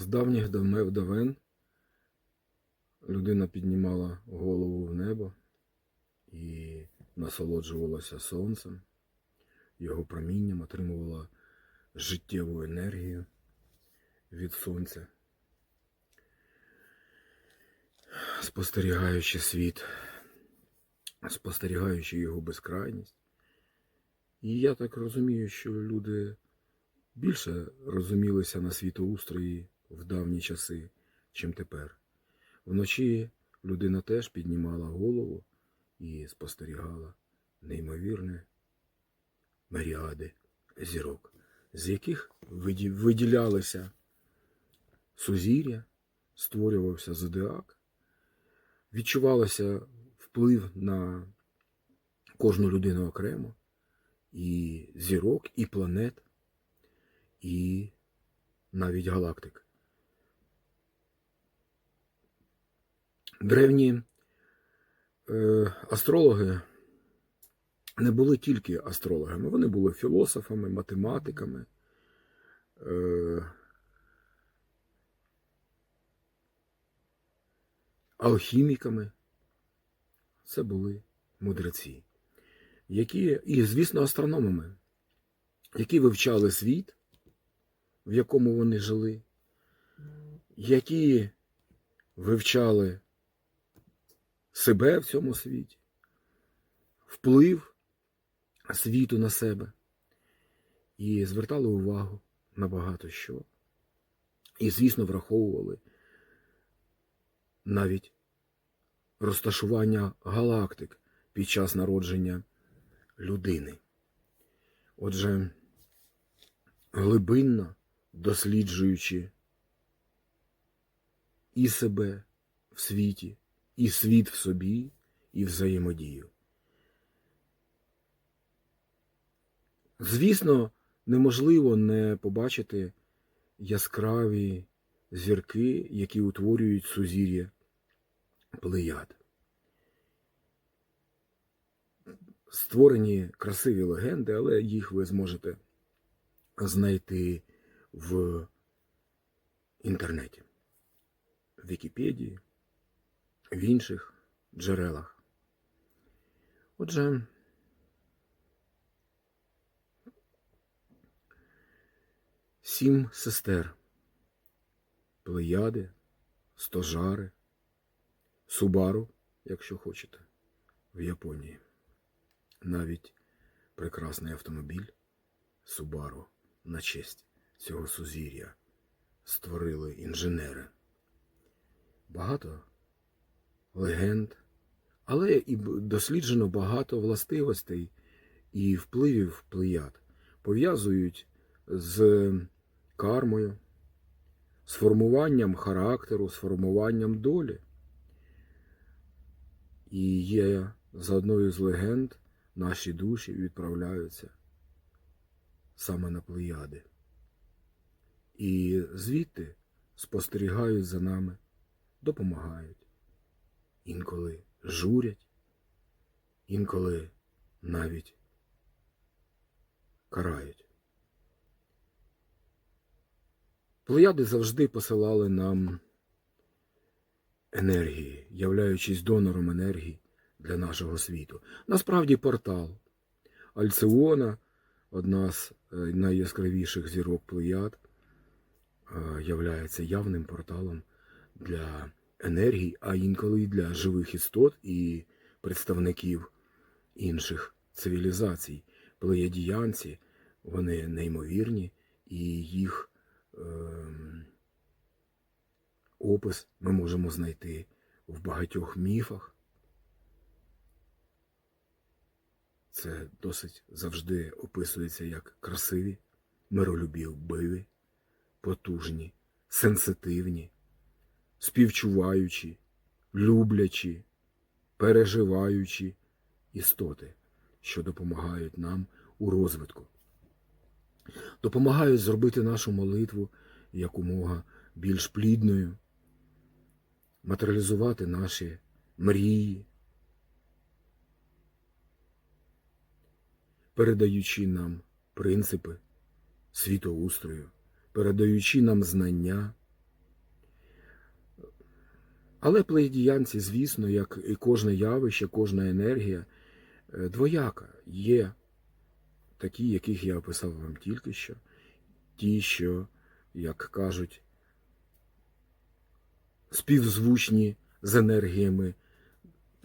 З давніх давнев давен. Людина піднімала голову в небо і насолоджувалася сонцем, його промінням отримувала життєву енергію від сонця, спостерігаючи світ, спостерігаючи його безкрайність. І я так розумію, що люди більше розумілися на світоустрої в давні часи, чим тепер. Вночі людина теж піднімала голову і спостерігала неймовірне миріади зірок, з яких виділялися сузір'я, створювався зодіак, відчувалося вплив на кожну людину окремо, і зірок, і планет, і навіть галактик. Древні е, астрологи не були тільки астрологами, вони були філософами, математиками. Е, алхіміками. Це були мудреці, які, і, звісно, астрономами, які вивчали світ, в якому вони жили, які вивчали себе в цьому світі, вплив світу на себе і звертали увагу на багато що. І, звісно, враховували навіть розташування галактик під час народження людини. Отже, глибинно досліджуючи і себе в світі, і світ в собі, і взаємодію. Звісно, неможливо не побачити яскраві зірки, які утворюють сузір'я плеяд. Створені красиві легенди, але їх ви зможете знайти в інтернеті, в Вікіпедії, в інших джерелах. Отже, сім сестер, плеяди, стожари, Субару, якщо хочете, в Японії. Навіть прекрасний автомобіль Субару на честь цього сузір'я створили інженери. Багато легенд, але і досліджено багато властивостей і впливів плеяд пов'язують з кармою, з формуванням характеру, з формуванням долі. І є за одною з легенд наші душі відправляються саме на плеяди. І звідти спостерігають за нами, допомагають, інколи журять, інколи навіть карають. Плеяди завжди посилали нам енергії, являючись донором енергії для нашого світу. Насправді портал. Альціона, одна з е, найяскравіших зірок плеяд, е, являється явним порталом для енергії, а інколи й для живих істот і представників інших цивілізацій. Плеядіянці, вони неймовірні, і їх ем, опис ми можемо знайти в багатьох міфах. Це досить завжди описується як красиві, миролюбиві, потужні, сенситивні, співчуваючі, люблячі, переживаючі істоти, що допомагають нам у розвитку. Допомагають зробити нашу молитву якомога більш плідною, матеріалізувати наші мрії, передаючи нам принципи світоустрою, передаючи нам знання, Але плеєдіянці, звісно, як і кожне явище, кожна енергія е, двояка. Є такі, яких я описав вам тільки що, ті, що, як кажуть, співзвучні з енергіями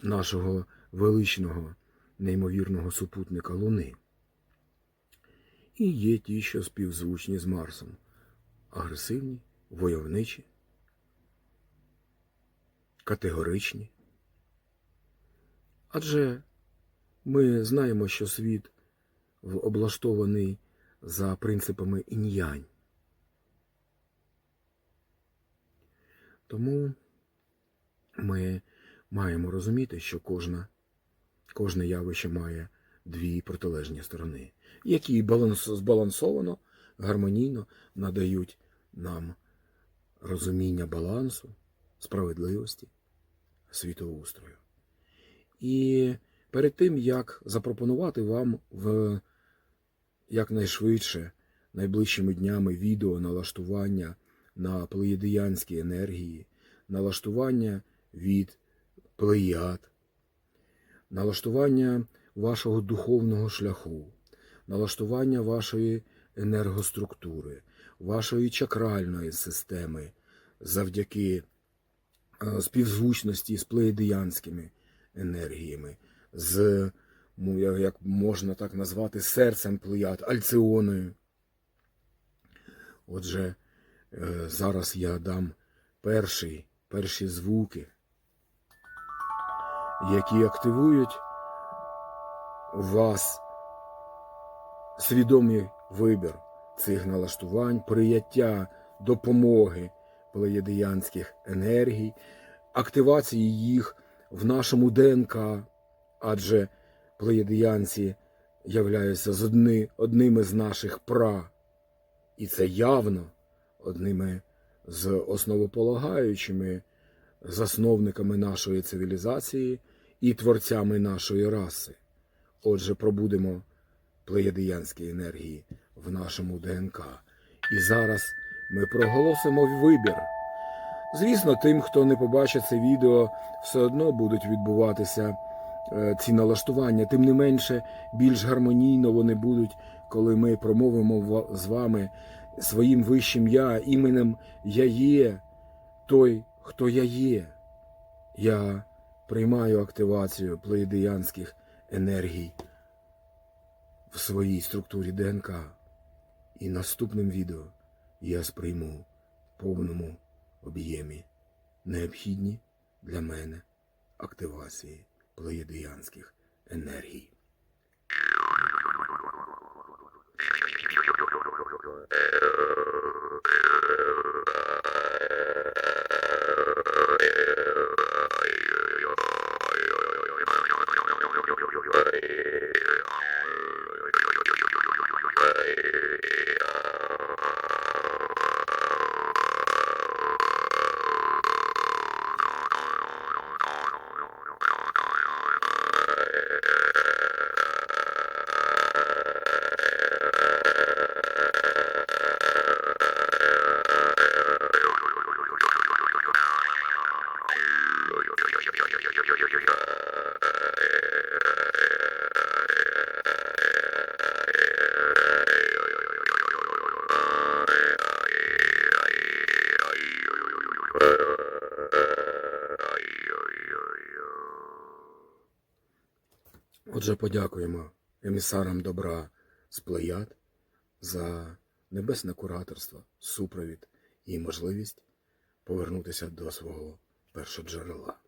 нашого величного, неймовірного супутника Луни. І є ті, що співзвучні з Марсом, агресивні, войовничі, категоричні. Адже ми знаємо, що світ облаштований за принципами інь-янь. Тому ми маємо розуміти, що кожна, кожне явище має дві протилежні сторони, які баланс, збалансовано, гармонійно надають нам розуміння балансу, справедливості, світоустрою. І перед тим, як запропонувати вам в якнайшвидше найближчими днями відео налаштування на плеєдіянські енергії, налаштування від плеяд, налаштування вашого духовного шляху, налаштування вашої енергоструктури, вашої чакральної системи завдяки співзвучності з плеєдіянськими енергіями, з, ну, як можна так назвати, серцем плеяд, альціоною. Отже, е, зараз я дам перший, перші звуки, які активують у вас свідомий вибір цих налаштувань, прияття допомоги плеєдіянських енергій, активації їх в нашому ДНК, адже плеєдіянці являються з одни, одними з наших пра, і це явно одними з основополагаючими засновниками нашої цивілізації і творцями нашої раси. Отже, пробудемо плеєдіянські енергії в нашому ДНК. І зараз ми проголосимо вибір. Звісно, тим, хто не побачить це відео, все одно будуть відбуватися е, ці налаштування. Тим не менше, більш гармонійно вони будуть, коли ми промовимо з вами своїм вищим я, іменем Я є той, хто я є. Я приймаю активацію плеєдіянських енергій в своїй структурі ДНК. І наступним відео я сприйму в повному об'ємі необхідні для мене активації плеєдіянських енергій. Отже, подякуємо емісарам добра з плеяд за небесне кураторство, супровід і можливість повернутися до свого першоджерела.